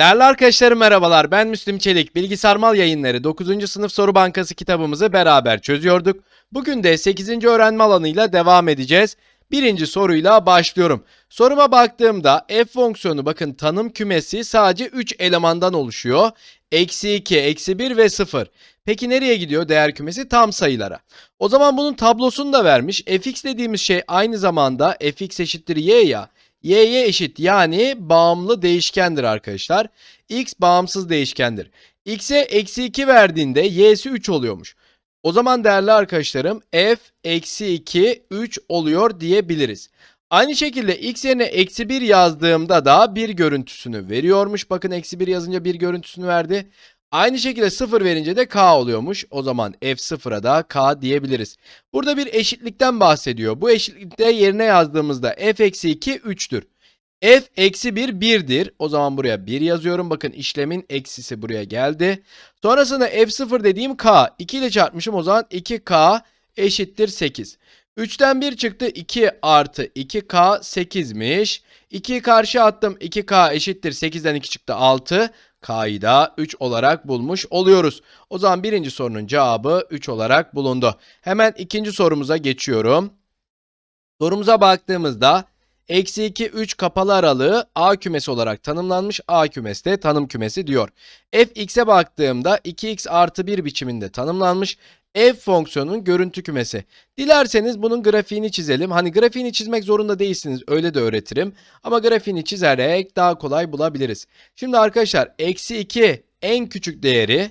Değerli arkadaşlarım merhabalar. Ben Müslüm Çelik. Bilgisarmal Yayınları 9. sınıf soru bankası kitabımızı beraber çözüyorduk. Bugün de 8. öğrenme alanıyla devam edeceğiz. Birinci soruyla başlıyorum. Soruma baktığımda f fonksiyonu bakın tanım kümesi sadece 3 elemandan oluşuyor. Eksi 2, eksi 1 ve 0. Peki nereye gidiyor değer kümesi? Tam sayılara. O zaman bunun tablosunu da vermiş. fx dediğimiz şey aynı zamanda fx eşittir y ya. Y'ye eşit yani bağımlı değişkendir arkadaşlar. x bağımsız değişkendir. x'e eksi 2 verdiğinde y'si 3 oluyormuş. O zaman değerli arkadaşlarım f eksi 2 3 oluyor diyebiliriz. Aynı şekilde x yerine eksi 1 yazdığımda da bir görüntüsünü veriyormuş. Bakın eksi 1 yazınca bir görüntüsünü verdi. Aynı şekilde 0 verince de k oluyormuş. O zaman f0'a da k diyebiliriz. Burada bir eşitlikten bahsediyor. Bu eşitlikte yerine yazdığımızda f eksi 2 3'tür. f eksi 1 1'dir. O zaman buraya 1 yazıyorum. Bakın işlemin eksisi buraya geldi. Sonrasında f0 dediğim k. 2 ile çarpmışım o zaman 2k eşittir 8. 3'ten 1 çıktı 2 artı 2k 8'miş. 2'yi karşı attım 2k eşittir 8'den 2 çıktı 6. K'yı da 3 olarak bulmuş oluyoruz. O zaman birinci sorunun cevabı 3 olarak bulundu. Hemen ikinci sorumuza geçiyorum. Sorumuza baktığımızda eksi 2 3 kapalı aralığı A kümesi olarak tanımlanmış. A kümesi de tanım kümesi diyor. fx'e baktığımda 2x artı 1 biçiminde tanımlanmış. f fonksiyonun görüntü kümesi. Dilerseniz bunun grafiğini çizelim. Hani grafiğini çizmek zorunda değilsiniz. Öyle de öğretirim. Ama grafiğini çizerek daha kolay bulabiliriz. Şimdi arkadaşlar eksi 2 en küçük değeri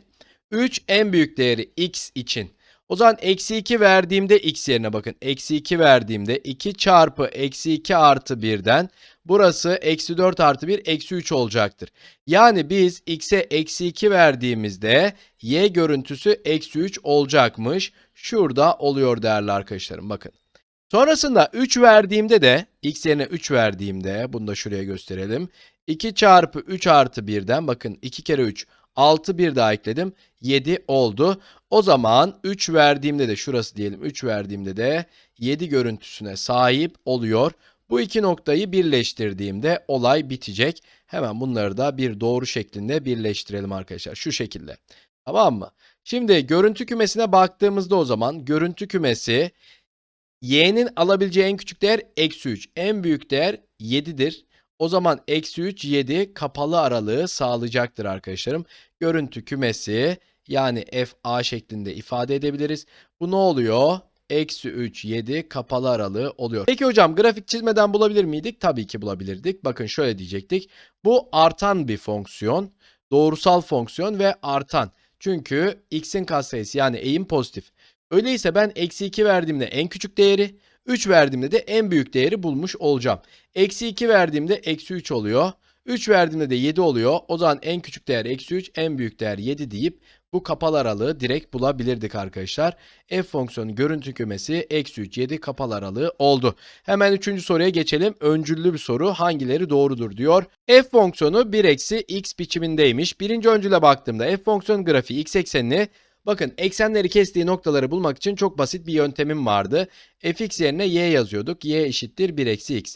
3 en büyük değeri x için. O zaman eksi 2 verdiğimde x yerine bakın. Eksi 2 verdiğimde 2 çarpı eksi 2 artı 1'den burası eksi 4 artı 1 eksi 3 olacaktır. Yani biz x'e eksi 2 verdiğimizde y görüntüsü eksi 3 olacakmış. Şurada oluyor değerli arkadaşlarım bakın. Sonrasında 3 verdiğimde de x yerine 3 verdiğimde bunu da şuraya gösterelim. 2 çarpı 3 artı 1'den bakın 2 kere 3 6 bir daha ekledim. 7 oldu. O zaman 3 verdiğimde de şurası diyelim 3 verdiğimde de 7 görüntüsüne sahip oluyor. Bu iki noktayı birleştirdiğimde olay bitecek. Hemen bunları da bir doğru şeklinde birleştirelim arkadaşlar. Şu şekilde. Tamam mı? Şimdi görüntü kümesine baktığımızda o zaman görüntü kümesi y'nin alabileceği en küçük değer eksi 3. En büyük değer 7'dir. O zaman eksi 3 7 kapalı aralığı sağlayacaktır arkadaşlarım. Görüntü kümesi yani fa şeklinde ifade edebiliriz. Bu ne oluyor? Eksi 3 7 kapalı aralığı oluyor. Peki hocam grafik çizmeden bulabilir miydik? Tabii ki bulabilirdik. Bakın şöyle diyecektik. Bu artan bir fonksiyon. Doğrusal fonksiyon ve artan. Çünkü x'in katsayısı yani eğim pozitif. Öyleyse ben eksi 2 verdiğimde en küçük değeri, 3 verdiğimde de en büyük değeri bulmuş olacağım. Eksi 2 verdiğimde eksi 3 oluyor. 3 verdiğimde de 7 oluyor. O zaman en küçük değer eksi 3, en büyük değer 7 deyip bu kapalı aralığı direkt bulabilirdik arkadaşlar. F fonksiyonu görüntü kümesi eksi 3, 7 kapalı aralığı oldu. Hemen 3. soruya geçelim. Öncüllü bir soru hangileri doğrudur diyor. F fonksiyonu 1 eksi x biçimindeymiş. Birinci öncüle baktığımda f fonksiyon grafiği x eksenini Bakın eksenleri kestiği noktaları bulmak için çok basit bir yöntemim vardı. fx yerine y yazıyorduk. y eşittir 1 eksi x.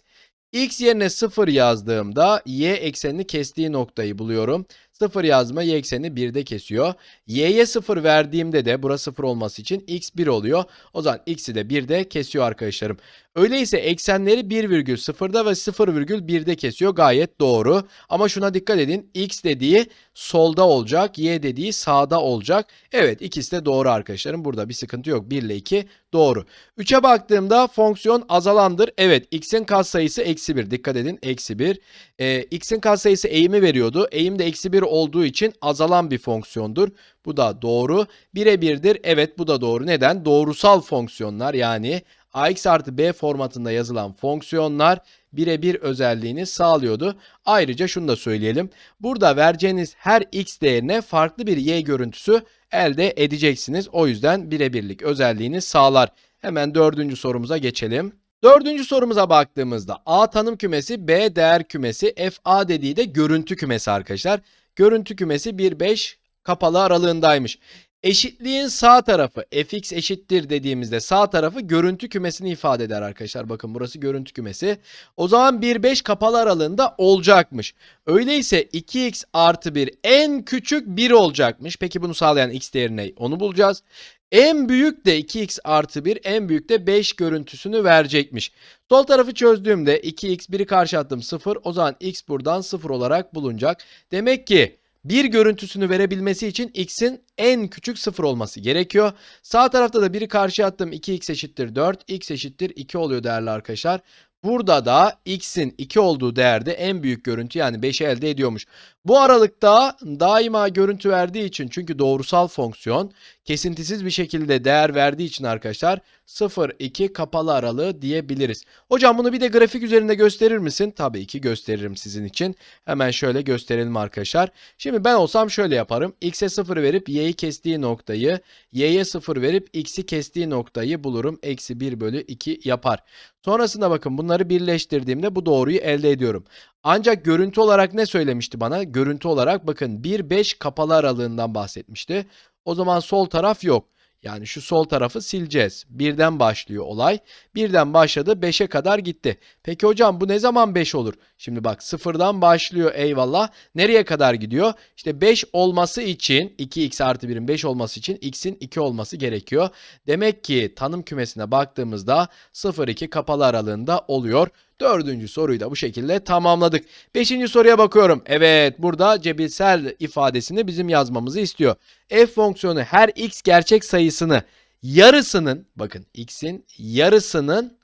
x yerine 0 yazdığımda y eksenini kestiği noktayı buluyorum. 0 yazma y ekseni 1'de kesiyor. y'ye 0 verdiğimde de burası 0 olması için x 1 oluyor. O zaman x'i de 1'de kesiyor arkadaşlarım. Öyleyse eksenleri 1,0'da ve 0,1'de kesiyor. Gayet doğru. Ama şuna dikkat edin. X dediği solda olacak. Y dediği sağda olacak. Evet ikisi de doğru arkadaşlarım. Burada bir sıkıntı yok. 1 ile 2 doğru. 3'e baktığımda fonksiyon azalandır. Evet x'in katsayısı eksi 1. Dikkat edin eksi 1. Ee, x'in katsayısı eğimi veriyordu. Eğim de eksi 1 olduğu için azalan bir fonksiyondur. Bu da doğru. Birebirdir. Evet bu da doğru. Neden? Doğrusal fonksiyonlar yani ax artı b formatında yazılan fonksiyonlar birebir özelliğini sağlıyordu. Ayrıca şunu da söyleyelim. Burada vereceğiniz her x değerine farklı bir y görüntüsü elde edeceksiniz. O yüzden birebirlik özelliğini sağlar. Hemen dördüncü sorumuza geçelim. Dördüncü sorumuza baktığımızda A tanım kümesi, B değer kümesi, FA dediği de görüntü kümesi arkadaşlar. Görüntü kümesi 1-5 kapalı aralığındaymış. Eşitliğin sağ tarafı fx eşittir dediğimizde sağ tarafı görüntü kümesini ifade eder arkadaşlar. Bakın burası görüntü kümesi. O zaman 1-5 kapalı aralığında olacakmış. Öyleyse 2x artı 1 en küçük 1 olacakmış. Peki bunu sağlayan x değeri ne? Onu bulacağız. En büyük de 2x artı 1 en büyük de 5 görüntüsünü verecekmiş. Sol tarafı çözdüğümde 2x 1'i karşı attım 0. O zaman x buradan 0 olarak bulunacak. Demek ki bir görüntüsünü verebilmesi için x'in en küçük 0 olması gerekiyor. Sağ tarafta da 1'i karşı attım 2x eşittir 4, x eşittir 2 oluyor değerli arkadaşlar. Burada da x'in 2 olduğu değerde en büyük görüntü yani 5'i elde ediyormuş. Bu aralıkta daima görüntü verdiği için çünkü doğrusal fonksiyon kesintisiz bir şekilde değer verdiği için arkadaşlar 0-2 kapalı aralığı diyebiliriz. Hocam bunu bir de grafik üzerinde gösterir misin? Tabii ki gösteririm sizin için. Hemen şöyle gösterelim arkadaşlar. Şimdi ben olsam şöyle yaparım. X'e 0 verip y'yi kestiği noktayı, y'ye 0 verip x'i kestiği noktayı bulurum. Eksi 1 bölü 2 yapar. Sonrasında bakın bunları birleştirdiğimde bu doğruyu elde ediyorum. Ancak görüntü olarak ne söylemişti bana? Görüntü olarak bakın 1-5 kapalı aralığından bahsetmişti. O zaman sol taraf yok. Yani şu sol tarafı sileceğiz. Birden başlıyor olay. Birden başladı 5'e kadar gitti. Peki hocam bu ne zaman 5 olur? Şimdi bak sıfırdan başlıyor eyvallah. Nereye kadar gidiyor? İşte 5 olması için 2x artı 1'in 5 olması için x'in 2 olması gerekiyor. Demek ki tanım kümesine baktığımızda 0-2 kapalı aralığında oluyor. Dördüncü soruyu da bu şekilde tamamladık. Beşinci soruya bakıyorum. Evet burada cebirsel ifadesini bizim yazmamızı istiyor. F fonksiyonu her x gerçek sayısını yarısının bakın x'in yarısının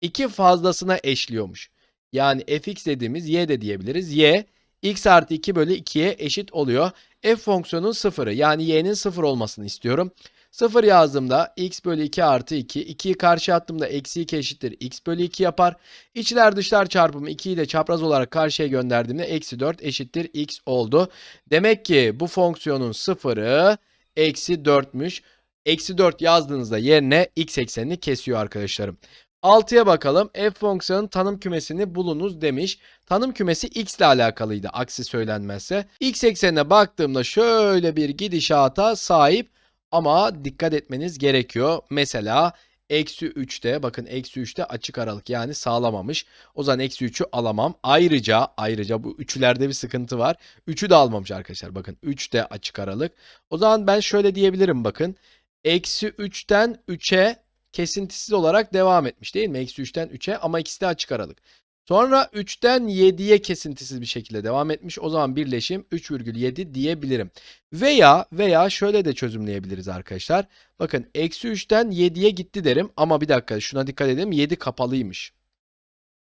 iki fazlasına eşliyormuş. Yani fx dediğimiz y de diyebiliriz. y x artı 2 bölü 2'ye eşit oluyor. F fonksiyonun sıfırı yani y'nin sıfır olmasını istiyorum. 0 yazdığımda x bölü 2 artı 2. 2'yi karşı attığımda eksi 2 eşittir x bölü 2 yapar. İçler dışlar çarpımı 2'yi de çapraz olarak karşıya gönderdiğimde eksi 4 eşittir x oldu. Demek ki bu fonksiyonun sıfırı eksi 4'müş. Eksi 4 yazdığınızda yerine x eksenini kesiyor arkadaşlarım. 6'ya bakalım. F fonksiyonun tanım kümesini bulunuz demiş. Tanım kümesi x ile alakalıydı aksi söylenmezse. X eksenine baktığımda şöyle bir gidişata sahip ama dikkat etmeniz gerekiyor. Mesela eksi 3'te bakın eksi 3'te açık aralık yani sağlamamış. O zaman eksi 3'ü alamam. Ayrıca ayrıca bu üçlerde bir sıkıntı var. 3'ü de almamış arkadaşlar. Bakın 3 de açık aralık. O zaman ben şöyle diyebilirim bakın. Eksi 3'ten 3'e kesintisiz olarak devam etmiş değil mi? Eksi 3'ten 3'e ama ikisi de açık aralık. Sonra 3'ten 7'ye kesintisiz bir şekilde devam etmiş. O zaman birleşim 3,7 diyebilirim. Veya veya şöyle de çözümleyebiliriz arkadaşlar. Bakın eksi 3'ten 7'ye gitti derim. Ama bir dakika şuna dikkat edelim. 7 kapalıymış.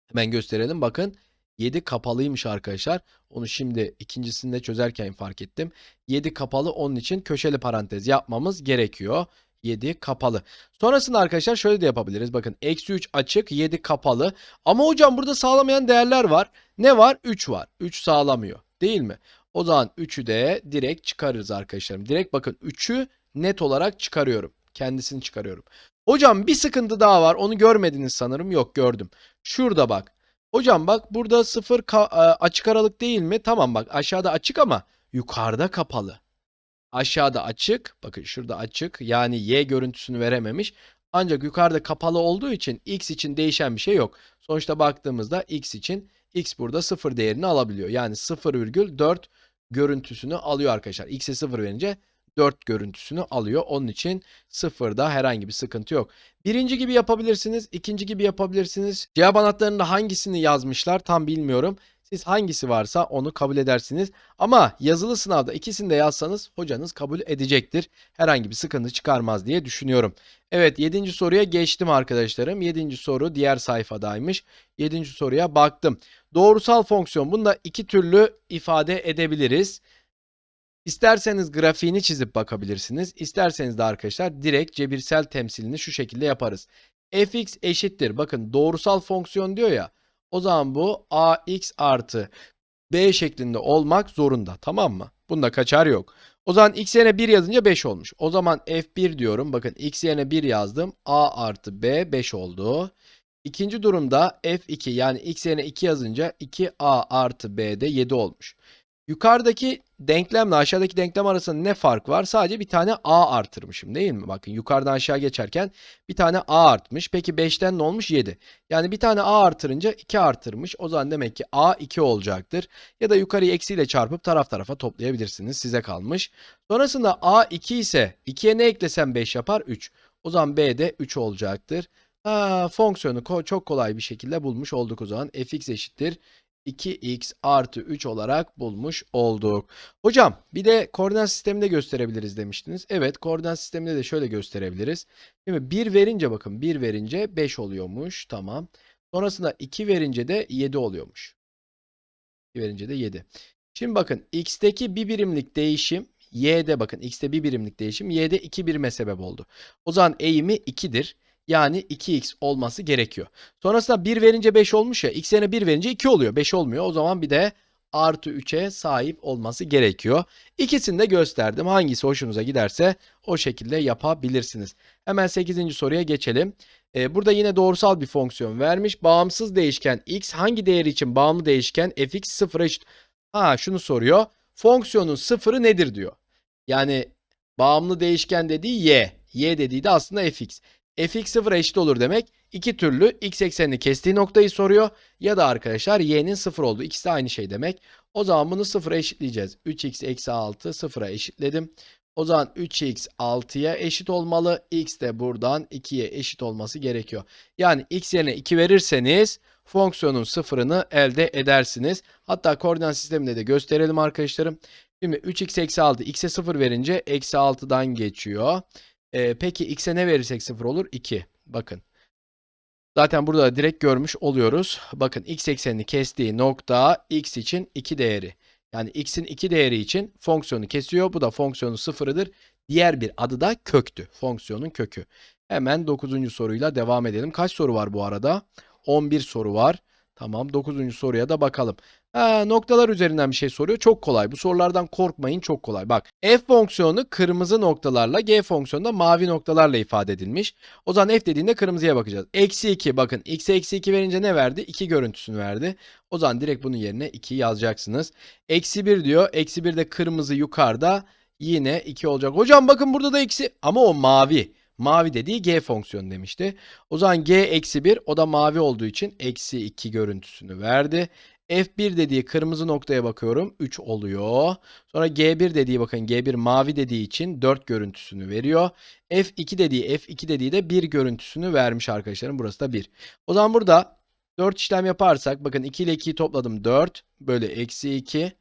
Hemen gösterelim. Bakın 7 kapalıymış arkadaşlar. Onu şimdi ikincisinde çözerken fark ettim. 7 kapalı onun için köşeli parantez yapmamız gerekiyor. 7 kapalı. Sonrasında arkadaşlar şöyle de yapabiliriz. Bakın eksi 3 açık 7 kapalı. Ama hocam burada sağlamayan değerler var. Ne var? 3 var. 3 sağlamıyor. Değil mi? O zaman 3'ü de direkt çıkarırız arkadaşlarım. Direkt bakın 3'ü net olarak çıkarıyorum. Kendisini çıkarıyorum. Hocam bir sıkıntı daha var. Onu görmediniz sanırım. Yok gördüm. Şurada bak. Hocam bak burada 0 açık aralık değil mi? Tamam bak aşağıda açık ama yukarıda kapalı. Aşağıda açık. Bakın şurada açık. Yani y görüntüsünü verememiş. Ancak yukarıda kapalı olduğu için x için değişen bir şey yok. Sonuçta baktığımızda x için x burada 0 değerini alabiliyor. Yani 0,4 görüntüsünü alıyor arkadaşlar. x'e 0 verince 4 görüntüsünü alıyor. Onun için sıfırda herhangi bir sıkıntı yok. Birinci gibi yapabilirsiniz. ikinci gibi yapabilirsiniz. Cevap anahtarında hangisini yazmışlar tam bilmiyorum. Siz hangisi varsa onu kabul edersiniz. Ama yazılı sınavda ikisini de yazsanız hocanız kabul edecektir. Herhangi bir sıkıntı çıkarmaz diye düşünüyorum. Evet 7. soruya geçtim arkadaşlarım. 7. soru diğer sayfadaymış. 7. soruya baktım. Doğrusal fonksiyon. Bunu da iki türlü ifade edebiliriz. İsterseniz grafiğini çizip bakabilirsiniz. İsterseniz de arkadaşlar direkt cebirsel temsilini şu şekilde yaparız. fx eşittir. Bakın doğrusal fonksiyon diyor ya. O zaman bu ax artı b şeklinde olmak zorunda. Tamam mı? Bunda kaçar yok. O zaman x yerine 1 yazınca 5 olmuş. O zaman f1 diyorum. Bakın x yerine 1 yazdım. a artı b 5 oldu. İkinci durumda f2 yani x yerine 2 yazınca 2a artı b de 7 olmuş. Yukarıdaki denklemle aşağıdaki denklem arasında ne fark var? Sadece bir tane a artırmışım değil mi? Bakın yukarıdan aşağı geçerken bir tane a artmış. Peki 5'ten ne olmuş? 7. Yani bir tane a artırınca 2 artırmış. O zaman demek ki a 2 olacaktır. Ya da yukarıyı eksiyle çarpıp taraf tarafa toplayabilirsiniz. Size kalmış. Sonrasında a 2 ise 2'ye ne eklesem 5 yapar? 3. O zaman b de 3 olacaktır. Ha, fonksiyonu ko- çok kolay bir şekilde bulmuş olduk o zaman. fx eşittir 2x artı 3 olarak bulmuş olduk. Hocam bir de koordinat sisteminde gösterebiliriz demiştiniz. Evet koordinat sisteminde de şöyle gösterebiliriz. Şimdi 1 verince bakın 1 verince 5 oluyormuş. Tamam. Sonrasında 2 verince de 7 oluyormuş. 2 verince de 7. Şimdi bakın x'teki bir birimlik değişim y'de bakın x'te bir birimlik değişim y'de 2 birime sebep oldu. O zaman eğimi 2'dir. Yani 2x olması gerekiyor. Sonrasında 1 verince 5 olmuş ya. X yerine 1 verince 2 oluyor. 5 olmuyor. O zaman bir de artı 3'e sahip olması gerekiyor. İkisini de gösterdim. Hangisi hoşunuza giderse o şekilde yapabilirsiniz. Hemen 8. soruya geçelim. Ee, burada yine doğrusal bir fonksiyon vermiş. Bağımsız değişken x hangi değeri için bağımlı değişken fx sıfıra eşit? Ha şunu soruyor. Fonksiyonun sıfırı nedir diyor. Yani bağımlı değişken dediği y. Y dediği de aslında fx fx sıfıra eşit olur demek. İki türlü x eksenini kestiği noktayı soruyor. Ya da arkadaşlar y'nin sıfır olduğu. İkisi de aynı şey demek. O zaman bunu sıfıra eşitleyeceğiz. 3x eksi 6 sıfıra eşitledim. O zaman 3x 6'ya eşit olmalı. x de buradan 2'ye eşit olması gerekiyor. Yani x yerine 2 verirseniz fonksiyonun sıfırını elde edersiniz. Hatta koordinat sisteminde de gösterelim arkadaşlarım. Şimdi 3x eksi 6 x'e 0 verince eksi 6'dan geçiyor. Ee, peki x'e ne verirsek 0 olur? 2. Bakın. Zaten burada da direkt görmüş oluyoruz. Bakın x eksenini kestiği nokta x için 2 değeri. Yani x'in 2 değeri için fonksiyonu kesiyor. Bu da fonksiyonun sıfırıdır. Diğer bir adı da köktü. Fonksiyonun kökü. Hemen 9. soruyla devam edelim. Kaç soru var bu arada? 11 soru var. Tamam 9. soruya da bakalım. Ha, noktalar üzerinden bir şey soruyor. Çok kolay. Bu sorulardan korkmayın çok kolay. Bak f fonksiyonu kırmızı noktalarla g fonksiyonu da mavi noktalarla ifade edilmiş. O zaman f dediğinde kırmızıya bakacağız. Eksi 2 bakın x'e eksi 2 verince ne verdi? 2 görüntüsünü verdi. O zaman direkt bunun yerine 2 yazacaksınız. Eksi 1 diyor. Eksi 1 de kırmızı yukarıda yine 2 olacak. Hocam bakın burada da eksi ama o mavi. Mavi dediği g fonksiyonu demişti. O zaman g eksi 1 o da mavi olduğu için eksi 2 görüntüsünü verdi. F1 dediği kırmızı noktaya bakıyorum 3 oluyor. Sonra G1 dediği bakın G1 mavi dediği için 4 görüntüsünü veriyor. F2 dediği F2 dediği de 1 görüntüsünü vermiş arkadaşlarım. Burası da 1. O zaman burada 4 işlem yaparsak bakın 2 ile 2'yi topladım 4 bölü eksi 2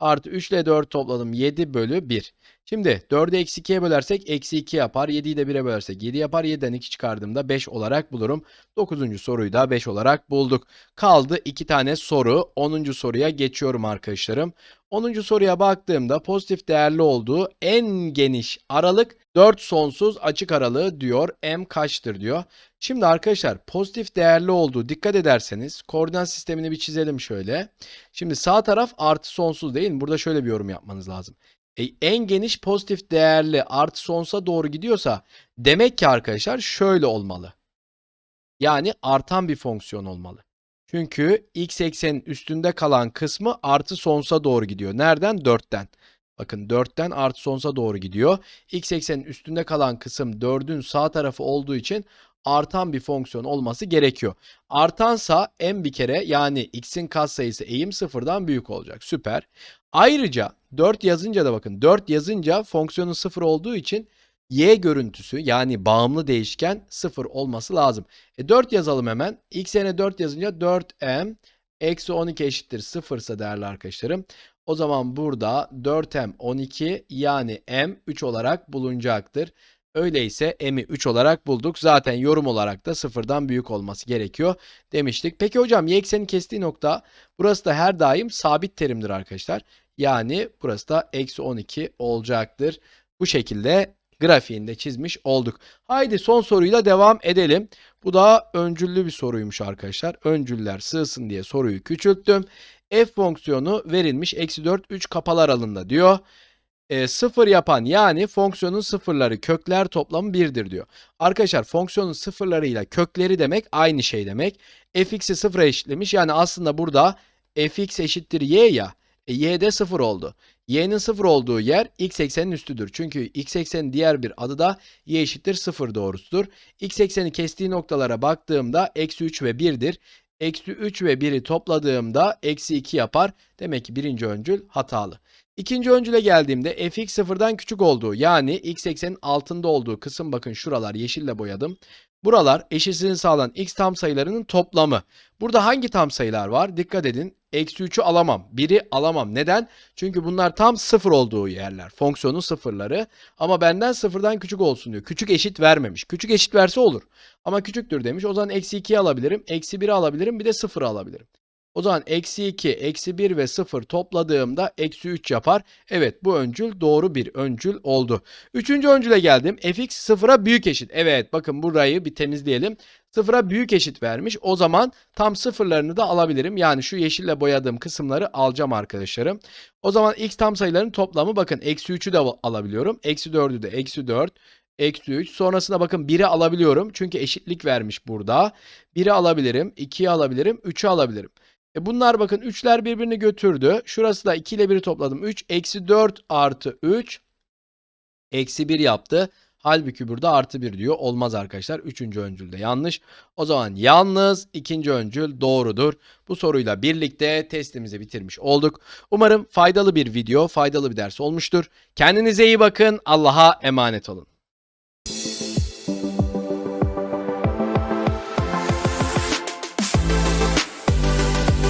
artı 3 ile 4 topladım 7 bölü 1. Şimdi 4'ü eksi 2'ye bölersek eksi 2 yapar. 7'yi de 1'e bölersek 7 yapar. 7'den 2 çıkardığımda 5 olarak bulurum. 9. soruyu da 5 olarak bulduk. Kaldı 2 tane soru. 10. soruya geçiyorum arkadaşlarım. 10. soruya baktığımda pozitif değerli olduğu en geniş aralık 4 sonsuz açık aralığı diyor. M kaçtır diyor. Şimdi arkadaşlar pozitif değerli olduğu dikkat ederseniz koordinat sistemini bir çizelim şöyle. Şimdi sağ taraf artı sonsuz değil mi? Burada şöyle bir yorum yapmanız lazım. E, en geniş pozitif değerli artı sonsuza doğru gidiyorsa demek ki arkadaşlar şöyle olmalı. Yani artan bir fonksiyon olmalı. Çünkü x eksenin üstünde kalan kısmı artı sonsuza doğru gidiyor. Nereden? 4'ten. Bakın 4'ten artı sonsuza doğru gidiyor. x eksenin üstünde kalan kısım 4'ün sağ tarafı olduğu için artan bir fonksiyon olması gerekiyor. Artansa m bir kere yani x'in katsayısı eğim sıfırdan büyük olacak. Süper. Ayrıca 4 yazınca da bakın 4 yazınca fonksiyonun sıfır olduğu için y görüntüsü yani bağımlı değişken sıfır olması lazım. E 4 yazalım hemen. x yerine 4 yazınca 4m eksi 12 eşittir 0 ise değerli arkadaşlarım. O zaman burada 4m 12 yani m 3 olarak bulunacaktır. Öyleyse m'i 3 olarak bulduk. Zaten yorum olarak da sıfırdan büyük olması gerekiyor demiştik. Peki hocam y eksenin kestiği nokta burası da her daim sabit terimdir arkadaşlar. Yani burası da eksi 12 olacaktır. Bu şekilde grafiğinde çizmiş olduk. Haydi son soruyla devam edelim. Bu da öncüllü bir soruymuş arkadaşlar. Öncüller sığsın diye soruyu küçülttüm. F fonksiyonu verilmiş. Eksi 4 3 kapalı aralığında diyor. E, sıfır yapan yani fonksiyonun sıfırları kökler toplamı 1'dir diyor. Arkadaşlar fonksiyonun sıfırlarıyla kökleri demek aynı şey demek. fx'i sıfıra eşitlemiş. Yani aslında burada fx eşittir y ya. E, y'de 0 oldu. y'nin 0 olduğu yer x eksenin üstüdür. Çünkü x eksenin diğer bir adı da y eşittir 0 doğrusudur. x ekseni kestiği noktalara baktığımda eksi 3 ve 1'dir. Eksi 3 ve 1'i topladığımda eksi 2 yapar. Demek ki birinci öncül hatalı. İkinci öncüle geldiğimde fx sıfırdan küçük olduğu yani x eksenin altında olduğu kısım bakın şuralar yeşille boyadım. Buralar eşitsizliğini sağlayan x tam sayılarının toplamı. Burada hangi tam sayılar var? Dikkat edin. Eksi 3'ü alamam. 1'i alamam. Neden? Çünkü bunlar tam sıfır olduğu yerler. Fonksiyonun sıfırları. Ama benden sıfırdan küçük olsun diyor. Küçük eşit vermemiş. Küçük eşit verse olur. Ama küçüktür demiş. O zaman eksi 2'yi alabilirim. Eksi 1'i alabilirim. Bir de 0'ı alabilirim. O zaman eksi 2, eksi 1 ve 0 topladığımda eksi 3 yapar. Evet bu öncül doğru bir öncül oldu. Üçüncü öncüle geldim. fx sıfıra büyük eşit. Evet bakın burayı bir temizleyelim. Sıfıra büyük eşit vermiş. O zaman tam sıfırlarını da alabilirim. Yani şu yeşille boyadığım kısımları alacağım arkadaşlarım. O zaman x tam sayıların toplamı bakın eksi 3'ü de alabiliyorum. Eksi 4'ü de eksi 4. Eksi 3. Sonrasında bakın 1'i alabiliyorum. Çünkü eşitlik vermiş burada. 1'i alabilirim. 2'yi alabilirim. 3'ü alabilirim. E bunlar bakın 3'ler birbirini götürdü. Şurası da 2 ile 1'i topladım. 3 eksi 4 artı 3 eksi 1 yaptı. Halbuki burada artı 1 diyor. Olmaz arkadaşlar. Üçüncü öncül de yanlış. O zaman yalnız ikinci öncül doğrudur. Bu soruyla birlikte testimizi bitirmiş olduk. Umarım faydalı bir video, faydalı bir ders olmuştur. Kendinize iyi bakın. Allah'a emanet olun.